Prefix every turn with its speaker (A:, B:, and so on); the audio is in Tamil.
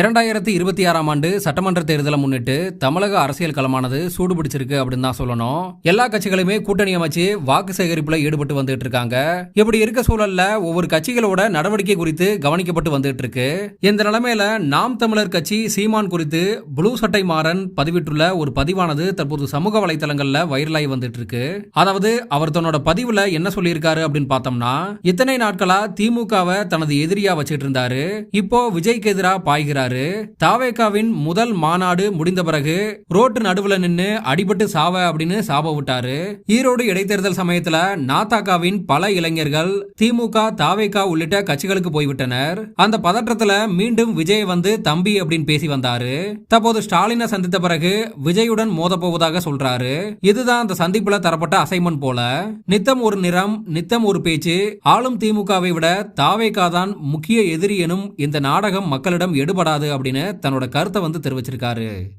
A: இரண்டாயிரத்தி இருபத்தி ஆறாம் ஆண்டு சட்டமன்ற தேர்தலை முன்னிட்டு தமிழக அரசியல் களமானது சூடு பிடிச்சிருக்கு அப்படின்னு தான் சொல்லணும். எல்லா கட்சிகளுமே கூட்டணி அமைச்சு வாக்கு சேகரிப்புல ஈடுபட்டு வந்துட்டு இருக்காங்க. இப்படி இருக்க சூழல்ல ஒவ்வொரு கட்சிகளோட நடவடிக்கை குறித்து கவனிக்கப்பட்டு வந்துட்டு இருக்கு. இந்த நிலைமையில நாம் தமிழர் கட்சி சீமான் குறித்து ப்ளூ சட்டை மாறன் பதிவிட்டுள்ள ஒரு பதிவானது தற்போது சமூக வலைதளங்கள்ல வைரலாகி வந்துட்டு இருக்கு. அதாவது அவர் தன்னோட பதிவுல என்ன சொல்லியிருக்காரு அப்படின்னு பார்த்தோம்னா இத்தனை நாட்களா திமுகவை தனது எதிரியா வச்சுட்டு இருந்தாரு. இப்போ விஜய்க்கு எதிராக பாய்கிறார். தாவேகாவின் முதல் மாநாடு முடிந்த பிறகு ரோட்டு நடுவுல நின்னு அடிபட்டு சாவ அப்படின்னு சாப விட்டாரு. ஈரோடு இடைத்தேர்தல் சமயத்துல நாத்தாக்காவின் பல இளைஞர்கள் திமுக தாவேகா உள்ளிட்ட கட்சிகளுக்கு போய்விட்டனர். அந்த பதற்றத்துல மீண்டும் விஜய் வந்து தம்பி அப்படின்னு பேசி வந்தாரு. தற்போது ஸ்டாலினை சந்தித்த பிறகு விஜயுடன் மோத போவதாக சொல்றாரு. இதுதான் அந்த சந்திப்புல தரப்பட்ட அசைன்மெண்ட் போல. நித்தம் ஒரு நிறம் நித்தம் ஒரு பேச்சு ஆளும் திமுகவை விட தாவேகா தான் முக்கிய எதிரி எனும் இந்த நாடகம் மக்களிடம் எடுபடாது அப்படின்னு தன்னோட கருத்தை வந்து தெரிவிச்சிருக்காரு.